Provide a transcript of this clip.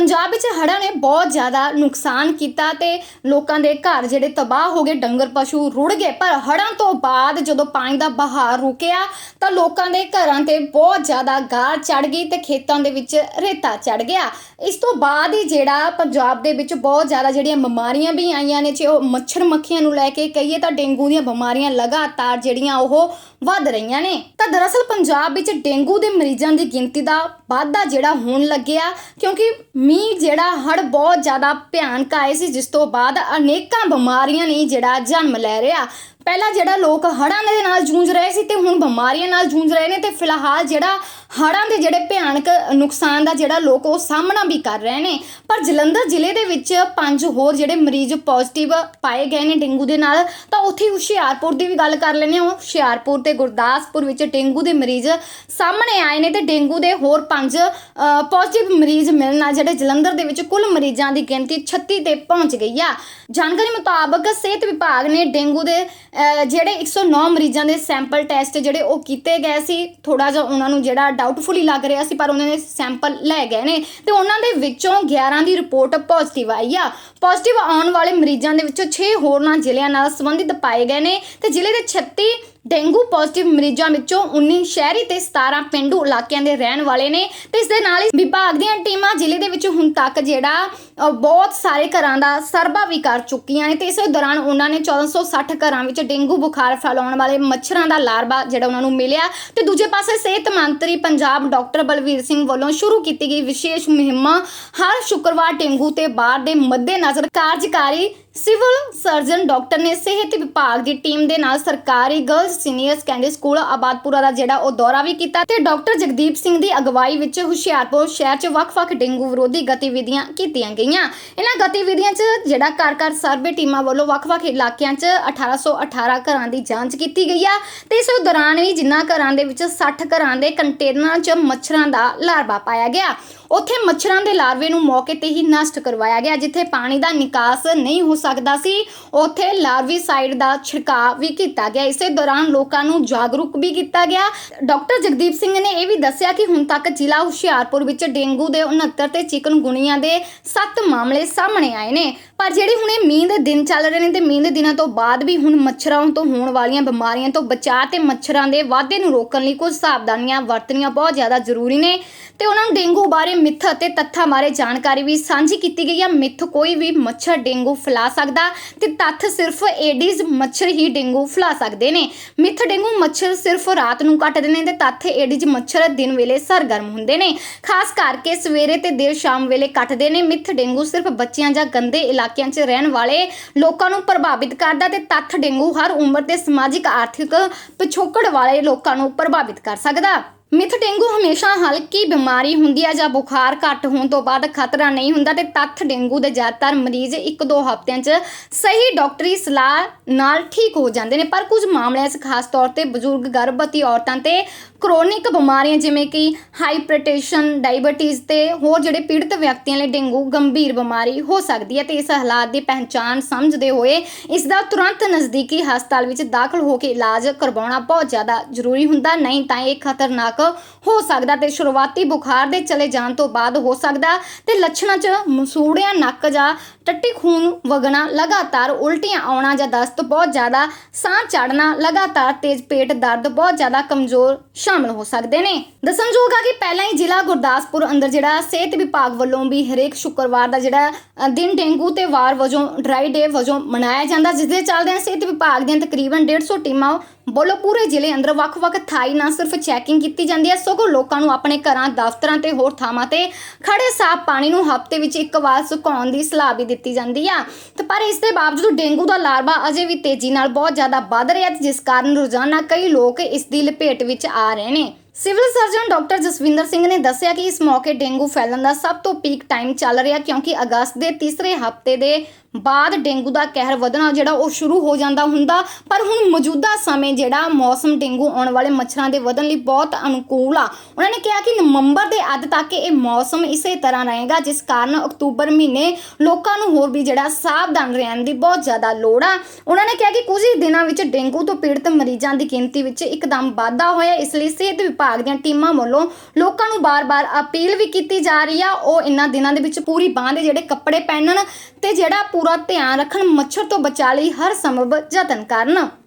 ਪੰਜਾਬ ਵਿੱਚ ਹੜ੍ਹਾਂ ਨੇ ਬਹੁਤ ਜ਼ਿਆਦਾ ਨੁਕਸਾਨ ਕੀਤਾ ਤੇ ਲੋਕਾਂ ਦੇ ਘਰ ਜਿਹੜੇ ਤਬਾਹ ਹੋ ਗਏ, ਡੰਗਰ ਪਸ਼ੂ ਰੁੜ ਗਏ। ਪਰ ਹੜ੍ਹਾਂ ਤੋਂ ਬਾਅਦ ਜਦੋਂ ਪਾਣੀ ਦਾ ਬਹਾਅ ਰੁਕਿਆ, ਤਾਂ ਲੋਕਾਂ ਦੇ ਘਰਾਂ ਤੇ ਬਹੁਤ ਜ਼ਿਆਦਾ ਗਾਰ ਚੜ ਗਈ ਤੇ ਖੇਤਾਂ ਦੇ ਵਿੱਚ ਰੇਤਾ ਚੜ ਗਿਆ। ਇਸ ਤੋਂ ਬਾਅਦ ਹੀ ਜਿਹੜਾ ਪੰਜਾਬ ਦੇ ਵਿੱਚ ਬਹੁਤ ਜ਼ਿਆਦਾ ਜਿਹੜੀਆਂ ਬਿਮਾਰੀਆਂ ਵੀ ਆਈਆਂ ਨੇ, ਜੇ ਉਹ ਮੱਛਰ ਮੱਖੀਆਂ ਨੂੰ ਲੈ ਕੇ ਕਹੀਏ ਤਾਂ ਡੇਂਗੂ ਦੀਆਂ ਬਿਮਾਰੀਆਂ ਲਗਾਤਾਰ ਜਿਹੜੀਆਂ ਉਹ ਵੱਧ ਰਹੀਆਂ ਨੇ। ਤਾਂ ਦਰਅਸਲ ਪੰਜਾਬ ਵਿੱਚ ਡੇਂਗੂ ਦੇ ਮਰੀਜ਼ਾਂ ਦੀ ਗਿਣਤੀ ਦਾ ਵਾਧਾ ਜਿਹੜਾ ਹੋਣ ਲੱਗਿਆ, ਕਿਉਂਕਿ ਮੀਂਹ ਜਿਹੜਾ ਹੜ ਬਹੁਤ ਜ਼ਿਆਦਾ ਭਿਆਨਕ ਆਏ ਸੀ, ਜਿਸ ਤੋਂ ਬਾਅਦ ਅਨੇਕਾਂ ਬਿਮਾਰੀਆਂ ਨੇ ਜਿਹੜਾ ਜਨਮ ਲੈ ਰਿਹਾ। ਪਹਿਲਾਂ ਜਿਹੜਾ ਲੋਕ ਹੜ੍ਹਾਂ ਦੇ ਨਾਲ ਜੂਝ ਰਹੇ ਸੀ ਤੇ ਹੁਣ ਬਿਮਾਰੀਆਂ ਨਾਲ ਜੂਝ ਰਹੇ ਨੇ ਤੇ ਫਿਲਹਾਲ ਜਿਹੜਾ ਹੜ੍ਹਾਂ ਦੇ ਜਿਹੜੇ ਭਿਆਨਕ ਨੁਕਸਾਨ ਦਾ ਜਿਹੜਾ ਲੋਕ ਉਹ ਸਾਹਮਣਾ ਵੀ ਕਰ ਰਹੇ ਨੇ। ਪਰ ਜਲੰਧਰ ਜ਼ਿਲ੍ਹੇ ਦੇ ਵਿੱਚ ਪੰਜ ਹੋਰ ਜਿਹੜੇ ਮਰੀਜ਼ ਪੋਜ਼ਿਟਿਵ ਪਾਏ ਗਏ ਨੇ ਡੇਂਗੂ ਦੇ ਨਾਲ। ਤਾਂ ਉੱਥੇ ਹੁਸ਼ਿਆਰਪੁਰ ਦੀ ਵੀ ਗੱਲ ਕਰ ਲੈਂਦੇ ਹਾਂ। ਹੁਸ਼ਿਆਰਪੁਰ ਤੇ ਗੁਰਦਾਸਪੁਰ ਵਿੱਚ ਡੇਂਗੂ ਦੇ ਮਰੀਜ਼ ਸਾਹਮਣੇ ਆਏ ਨੇ ਤੇ ਡੇਂਗੂ ਦੇ ਹੋਰ ਪੰਜ ਪੋਜ਼ਿਟਿਵ ਮਰੀਜ਼ ਮਿਲਣ ਨਾਲ ਜਿਹੜੇ ਜਲੰਧਰ ਦੇ ਵਿੱਚ ਕੁੱਲ ਮਰੀਜ਼ਾਂ ਦੀ ਗਿਣਤੀ 36 ਤੇ ਪਹੁੰਚ ਗਈ ਆ। ਜਾਣਕਾਰੀ ਮੁਤਾਬਕ ਸਿਹਤ ਵਿਭਾਗ ਨੇ ਡੇਂਗੂ ਦੇ ਅਹ, ਜਿਹੜੇ 109 ਮਰੀਜ਼ਾਂ ਦੇ ਸੈਂਪਲ ਟੈਸਟ ਜਿਹੜੇ ਉਹ ਕੀਤੇ ਗਏ ਸੀ। ਥੋੜਾ ਜਿਹਾ ਉਹਨਾਂ ਨੂੰ ਜਿਹੜਾ ਡਾਊਟਫੁਲ ਹੀ ਲੱਗ ਰਿਹਾ ਸੀ, ਪਰ ਉਹਨਾਂ ਨੇ ਸੈਂਪਲ ਲੈ ਗਏ ਨੇ। ਤੇ ਉਹਨਾਂ ਦੇ ਵਿੱਚੋਂ 11 ਦੀ ਰਿਪੋਰਟ ਪੋਜ਼ਿਟਿਵ ਆਈ ਆ। ਪੋਜ਼ਿਟਿਵ ਆਉਣ ਵਾਲੇ ਮਰੀਜ਼ਾਂ ਦੇ ਵਿੱਚੋਂ 6 ਹੋਰਨਾਂ ਜ਼ਿਲ੍ਹਿਆਂ ਨਾਲ ਸੰਬੰਧਿਤ ਪਾਏ ਗਏ ਨੇ। ਤੇ ਜ਼ਿਲ੍ਹੇ ਦੇ 36 ਡੇਂਗੂ ਪੋਜ਼ਿਟਿਵ ਮਰੀਜ਼ਾਂ ਵਿੱਚੋਂ 19 ਸ਼ਹਿਰੀ ਤੇ 17 ਪਿੰਡੂ ਇਲਾਕਿਆਂ ਦੇ ਰਹਿਣ ਵਾਲੇ ਨੇ। ਤੇ ਇਸ ਦੇ ਨਾਲ ਹੀ ਵਿਭਾਗ ਦੀਆਂ ਟੀਮਾਂ ਜ਼ਿਲ੍ਹੇ ਦੇ ਵਿੱਚ ਹੁਣ ਤੱਕ ਜਿਹੜਾ ਬਹੁਤ ਸਾਰੇ ਘਰਾਂ ਦਾ ਸਰਵਾ ਵੀ ਕਰ ਚੁੱਕੀਆਂ ਨੇ ਤੇ ਇਸੇ ਦੌਰਾਨ ਉਹਨਾਂ ਨੇ 1460 ਘਰਾਂ ਵਿੱਚ ਡੇਂਗੂ ਬੁਖਾਰ ਫੈਲਾਉਣ ਵਾਲੇ ਮੱਛਰਾਂ ਦਾ ਲਾਰਵਾ ਜਿਹੜਾ ਉਹਨਾਂ ਨੂੰ ਮਿਲਿਆ। ਤੇ ਦੂਜੇ ਪਾਸੇ ਸਿਹਤ ਮੰਤਰੀ ਪੰਜਾਬ ਡਾਕਟਰ ਬਲਵੀਰ ਸਿੰਘ ਵੱਲੋਂ ਸ਼ੁਰੂ ਕੀਤੀ ਗਈ ਵਿਸ਼ੇਸ਼ ਮੁਹਿੰਮ ਹਰ ਸ਼ੁੱਕਰਵਾਰ ਡੇਂਗੂ ਤੇ ਬਾਹਰ ਦੇ ਮੱਦੇਨਜ਼ਰ ਕਾਰਜਕਾਰੀ ਸਿਵਲ ਸਰਜਨ ਡਾਕਟਰ ਨੇ ਸਿਹਤ ਵਿਭਾਗ ਦੀ ਟੀਮ ਦੇ ਨਾਲ ਸਰਕਾਰੀ girls senior secondary school Abadpura ਦਾ ਜਿਹੜਾ ਉਹ ਦੌਰਾ ਵੀ ਕੀਤਾ ਤੇ ਡਾਕਟਰ ਜਗਦੀਪ ਸਿੰਘ ਦੀ ਅਗਵਾਈ ਵਿੱਚ ਹੁਸ਼ਿਆਰਪੁਰ ਸ਼ਹਿਰ 'ਚ ਵੱਖ-ਵੱਖ ਡੇਂਗੂ ਵਿਰੋਧੀ ਗਤੀਵਿਧੀਆਂ ਕੀਤੀਆਂ ਗਈਆਂ। ਇਹਨਾਂ ਗਤੀਵਿਧੀਆਂ 'ਚ ਜਿਹੜਾ ਘਰ ਘਰ ਸਰਵੇ ਟੀਮਾਂ ਵੱਲੋਂ ਵੱਖ-ਵੱਖ ਇਲਾਕਿਆਂ 'ਚ 1818 ਘਰਾਂ ਦੀ ਜਾਂਚ ਕੀਤੀ ਗਈ ਆ ਤੇ ਇਸ ਦੌਰਾਨ ਵੀ ਜਿਨ੍ਹਾਂ ਘਰਾਂ ਦੇ ਵਿੱਚ 60 ਘਰਾਂ ਦੇ ਕੰਟੇਨਰਾਂ 'ਚ ਮੱਛਰਾਂ ਦਾ ਲਾਰਵਾ ਪਾਇਆ ਗਿਆ। ਉੱਥੇ ਮੱਛਰਾਂ ਦੇ ਲਾਰਵੇ ਨੂੰ ਮੌਕੇ ਤੇ ਹੀ ਨਸ਼ਟ ਕਰਵਾਇਆ ਗਿਆ, ਜਿੱਥੇ ਪਾਣੀ ਦਾ ਨਿਕਾਸ ਨਹੀਂ ਹੋ ਸਕਦਾ ਸੀ। ਉੱਥੇ ਲਾਰਵੀਸਾਈਡ ਦਾ ਛਿੜਕਾਅ ਵੀ ਕੀਤਾ ਗਿਆ। ਇਸੇ ਦੌਰਾਨ ਲੋਕਾਂ ਨੂੰ ਜਾਗਰੂਕ ਵੀ ਕੀਤਾ ਗਿਆ। ਡਾਕਟਰ ਜਗਦੀਪ ਸਿੰਘ ਨੇ ਇਹ ਵੀ ਦੱਸਿਆ ਕਿ ਹੁਣ ਤੱਕ ਜ਼ਿਲ੍ਹਾ ਹੁਸ਼ਿਆਰਪੁਰ ਵਿੱਚ ਡੇਂਗੂ ਦੇ 69 ਤੇ ਚਿਕਨਗੁਨੀਆ ਦੇ 7 ਮਾਮਲੇ ਸਾਹਮਣੇ ਆਏ ਨੇ। ਪਰ ਜਿਹੜੇ ਹੁਣੇ ਮੀਂਹ ਦੇ ਦਿਨ ਚੱਲ ਰਹੇ ਨੇ ਤੇ ਮੀਂਹ ਦੇ ਦਿਨਾਂ ਤੋਂ ਬਾਅਦ ਵੀ ਹੁਣ ਮੱਛਰਾਂ ਤੋਂ ਹੋਣ ਵਾਲੀਆਂ ਬਿਮਾਰੀਆਂ ਤੋਂ ਬਚਾਅ ਤੇ ਮੱਛਰਾਂ ਦੇ ਵਾਧੇ ਨੂੰ ਰੋਕਣ ਲਈ ਕੁਝ ਸਾਵਧਾਨੀਆਂ ਵਰਤਣੀਆਂ ਬਹੁਤ ਜ਼ਿਆਦਾ ਜ਼ਰੂਰੀ ਨੇ। ਤੇ ਉਹਨਾਂ ਨੂੰ ਡੇਂਗੂ ਬਾਰੇ ਮਿੱਥ ਅਤੇ ਤੱਥਾਂ ਬਾਰੇ ਜਾਣਕਾਰੀ ਵੀ ਸਾਂਝੀ ਕੀਤੀ ਗਈ ਹੈ ਮਿੱਥ ਕੋਈ ਵੀ ਮੱਛਰ ਡੇਂਗੂ ਫੈਲਾ ਸਕਦਾ ਤੇ ਤੱਥ ਸਿਰਫ ਏਡੀਜ਼ ਮੱਛਰ ਹੀ ਡੇਂਗੂ ਫੈਲਾ ਸਕਦੇ ਨੇ। ਮਿੱਥ ਡੇਂਗੂ ਮੱਛਰ ਸਿਰਫ ਰਾਤ ਨੂੰ ਕੱਟਦੇ ਨੇ ਤੇ ਤੱਥ ਏਡੀਜ਼ ਮੱਛਰ ਦਿਨ ਵੇਲੇ ਸਰਗਰਮ ਹੁੰਦੇ ਨੇ। ਖਾਸ ਕਰਕੇ ਸਵੇਰੇ ਤੇ ਦੇਰ ਸ਼ਾਮ ਵੇਲੇ ਕੱਟਦੇ ਨੇ। ਮਿੱਥ ਡੇਂਗੂ ਸਿਰਫ ਬੱਚਿਆਂ ਜਾਂ ਗੰਦੇ ਇਲਾਕਿਆਂ 'ਚ ਰਹਿਣ ਵਾਲੇ ਲੋਕਾਂ ਨੂੰ ਪ੍ਰਭਾਵਿਤ ਕਰਦਾ ਤੇ ਤੱਥ ਡੇਂਗੂ ਹਰ ਉਮਰ ਤੇ ਸਮਾਜਿਕ, ਆਰਥਿਕ ਪਿਛੋਕੜ ਵਾਲੇ ਲੋਕਾਂ ਨੂੰ ਪ੍ਰਭਾਵਿਤ ਕਰ ਸਕਦਾ। ਮਿੱਥ ਡੇਂਗੂ ਹਮੇਸ਼ਾ ਹਲਕੀ ਬਿਮਾਰੀ ਹੁੰਦੀ ਹੈ ਜਾਂ ਬੁਖਾਰ ਘੱਟ ਹੋਣ ਤੋਂ ਬਾਅਦ ਖਤਰਾ ਨਹੀਂ ਹੁੰਦਾ ਤੇ ਤੱਥ ਡੇਂਗੂ ਦੇ ਜ਼ਿਆਦਾਤਰ ਮਰੀਜ਼ 1-2 ਹਫ਼ਤਿਆਂ 'ਚ ਸਹੀ ਡਾਕਟਰੀ ਸਲਾਹ ਨਾਲ ਠੀਕ ਹੋ ਜਾਂਦੇ ਨੇ। ਪਰ ਕੁਝ ਮਾਮਲਿਆਂ 'ਚ ਖਾਸ ਤੌਰ ਤੇ ਬਜ਼ੁਰਗ, ਗਰਭਵਤੀ ਔਰਤਾਂ ਤੇ ਕਰੋਨਿਕ ਬਿਮਾਰੀਆਂ, ਜਿਵੇਂ ਕਿ ਹਾਈਪਰਟੈਂਸ਼ਨ ਡਾਇਬੀਟੀਜ਼ ਤੇ ਹੋਰ ਜਿਹੜੇ ਪੀੜਤ ਵਿਅਕਤੀਆਂ ਲਈ ਡੇਂਗੂ ਗੰਭੀਰ ਬਿਮਾਰੀ ਹੋ ਸਕਦੀ ਹੈ ਤੇ ਇਸ ਹਾਲਾਤ ਦੀ ਪਹਿਚਾਣ ਸਮਝਦੇ ਹੋਏ ਇਸ ਦਾ ਤੁਰੰਤ ਨਜ਼ਦੀਕੀ ਹਸਪਤਾਲ ਵਿੱਚ ਦਾਖਲ ਹੋ ਕੇ ਇਲਾਜ ਕਰਵਾਉਣਾ ਬਹੁਤ ਜ਼ਿਆਦਾ ਜ਼ਰੂਰੀ ਹੁੰਦਾ, ਨਹੀਂ ਤਾਂ ਇਹ ਖਤਰਨਾਕ ਹੋ ਸਕਦਾ ਤੇ ਸ਼ੁਰੂਆਤੀ ਬੁਖਾਰ ਦੇ ਚਲੇ ਜਾਣ ਤੋਂ ਬਾਅਦ ਹੋ ਸਕਦਾ ਤੇ ਲੱਛਣਾਂ 'ਚ ਮਸੂੜਿਆਂ, ਨੱਕ ਜਾਂ ਟੱਟੀ ਖੂਨ ਵਗਣਾ ਲਗਾਤਾਰ ਉਲਟੀਆਂ ਆਉਣਾ ਜਾਂ ਦਸਤ ਬਹੁਤ ਜ਼ਿਆਦਾ ਸਾਹ ਚੜਨਾ ਲਗਾਤਾਰ ਤੇਜ਼ ਪੇਟ ਦਰਦ ਬਹੁਤ ਜ਼ਿਆਦਾ ਕਮਜ਼ੋਰ ਸ਼ਾਮਲ ਹੋ ਸਕਦੇ ਨੇ। ਦੱਸਣਯੋਗ ਆ ਕਿ ਪਹਿਲਾਂ ਹੀ ਜ਼ਿਲ੍ਹਾ ਗੁਰਦਾਸਪੁਰ ਅੰਦਰ ਜਿਹੜਾ ਸਿਹਤ ਵਿਭਾਗ ਵੱਲੋਂ ਵੀ ਹਰੇਕ ਸ਼ੁੱਕਰਵਾਰ ਦਾ ਜਿਹੜਾ ਦਿਨ ਡੇਂਗੂ ਤੇ ਵਾਰ ਵਜੋਂ, ਡਰਾਈ ਡੇ ਵਜੋਂ ਮਨਾਇਆ ਜਾਂਦਾ, ਜਿਸ ਦੇ ਚੱਲਦਿਆਂ ਸਿਹਤ ਵਿਭਾਗ ਦੀਆਂ ਤਕਰੀਬਨ 150 ਟੀਮਾਂ ਵੱਲੋਂ ਪੂਰੇ ਜ਼ਿਲ੍ਹੇ ਅੰਦਰ ਵੱਖ-ਵੱਖ ਥਾਈ ਨਾ ਸਿਰਫ ਚੈਕਿੰਗ ਕੀਤੀ ਜਾਂਦੀ ਹੈ। ਸਗੋਂ ਲੋਕਾਂ ਨੂੰ ਆਪਣੇ ਘਰਾਂ, ਦਫ਼ਤਰਾਂ ਤੇ ਹੋਰ ਥਾਵਾਂ ਤੇ ਖੜੇ ਸਾਫ਼ ਪਾਣੀ ਨੂੰ ਹਫ਼ਤੇ ਵਿੱਚ ਇੱਕ ਵਾਰ ਸੁਕਾਉਣ ਦੀ ਸਲਾਹ ਵੀ ਦਿੱਤੀ ਜਾਂਦੀ ਆ। ਤੇ ਪਰ ਇਸ ਦੇ ਬਾਵਜੂਦ ਡੇਂਗੂ ਦਾ ਲਾਰਵਾ ਅਜੇ ਵੀ ਤੇਜ਼ੀ ਨਾਲ ਬਹੁਤ ਜ਼ਿਆਦਾ ਵੱਧ ਰਿਹਾ ਤੇ ਜਿਸ ਕਾਰਨ ਰੋਜ਼ਾਨਾ ਕਈ ਲੋਕ ਇਸ ਦੀ ਲਪੇਟ ਵਿੱਚ ਆ ਰਹੇ ਨੇ। Civil surgeon doctor Jaswinder Singh ਨੇ ਦੱਸਿਆ ਕਿ ਇਸ ਮੌਕੇ ਡੇਂਗੂ ਫੈਲਣ ਦਾ ਸਭ ਤੋਂ ਪੀਕ ਟਾਈਮ ਚੱਲ ਰਿਹਾ ਕਿਉਂਕਿ ਅਗਸਤ ਦੇ ਤੀਸਰੇ ਹਫ਼ਤੇ ਦੇ ਬਾਅਦ ਡੇਂਗੂ ਦਾ ਕਹਿਰ ਵਧਣਾ ਜਿਹੜਾ ਉਹ ਸ਼ੁਰੂ ਹੋ ਜਾਂਦਾ ਹੁੰਦਾ, ਪਰ ਹੁਣ ਮੌਜੂਦਾ ਸਮੇਂ ਜਿਹੜਾ ਮੌਸਮ ਡੇਂਗੂ ਆਉਣ ਵਾਲੇ ਮੱਛਰਾਂ ਦੇ ਵਧਣ ਲਈ ਬਹੁਤ ਅਨੁਕੂਲ ਆ। ਉਹਨਾਂ ਨੇ ਕਿਹਾ ਕਿ ਨਵੰਬਰ ਦੇ ਅੱਧ ਤੱਕ ਇਹ ਮੌਸਮ ਇਸੇ ਤਰ੍ਹਾਂ ਰਹੇਗਾ, ਜਿਸ ਕਾਰਨ ਅਕਤੂਬਰ ਮਹੀਨੇ ਲੋਕਾਂ ਨੂੰ ਹੋਰ ਵੀ ਜਿਹੜਾ ਸਾਵਧਾਨ ਰਹਿਣ ਦੀ ਬਹੁਤ ਜ਼ਿਆਦਾ ਲੋੜ ਆ। ਉਹਨਾਂ ਨੇ ਕਿਹਾ ਕਿ ਕੁਝ ਹੀ ਦਿਨਾਂ ਵਿੱਚ ਡੇਂਗੂ ਤੋਂ ਪੀੜਤ ਮਰੀਜ਼ਾਂ ਦੀ ਗਿਣਤੀ ਵਿੱਚ ਇੱਕਦਮ ਵਾਧਾ ਹੋਇਆ, ਇਸ ਲਈ ਸਿਹਤ ਵਿਭਾਗ ਵਿਭਾਗ ਦੀਆਂ ਟੀਮਾਂ ਵੱਲੋਂ ਲੋਕਾਂ ਨੂੰ ਬਾਰ-ਬਾਰ ਅਪੀਲ ਵੀ ਕੀਤੀ ਜਾ ਰਹੀ ਆ। ਉਹ ਇਹਨਾਂ ਦਿਨਾਂ ਦੇ ਵਿੱਚ ਪੂਰੀ ਬਾਂਹ ਦੇ ਜਿਹੜੇ ਕੱਪੜੇ ਪਹਿਨਣ ਤੇ ਜਿਹੜਾ ਪੂਰਾ ਧਿਆਨ ਰੱਖਣ, ਮੱਛਰ ਤੋਂ ਬਚਾ ਲਈ ਹਰ ਸੰਭਵ ਯਤਨ ਕਰਨ।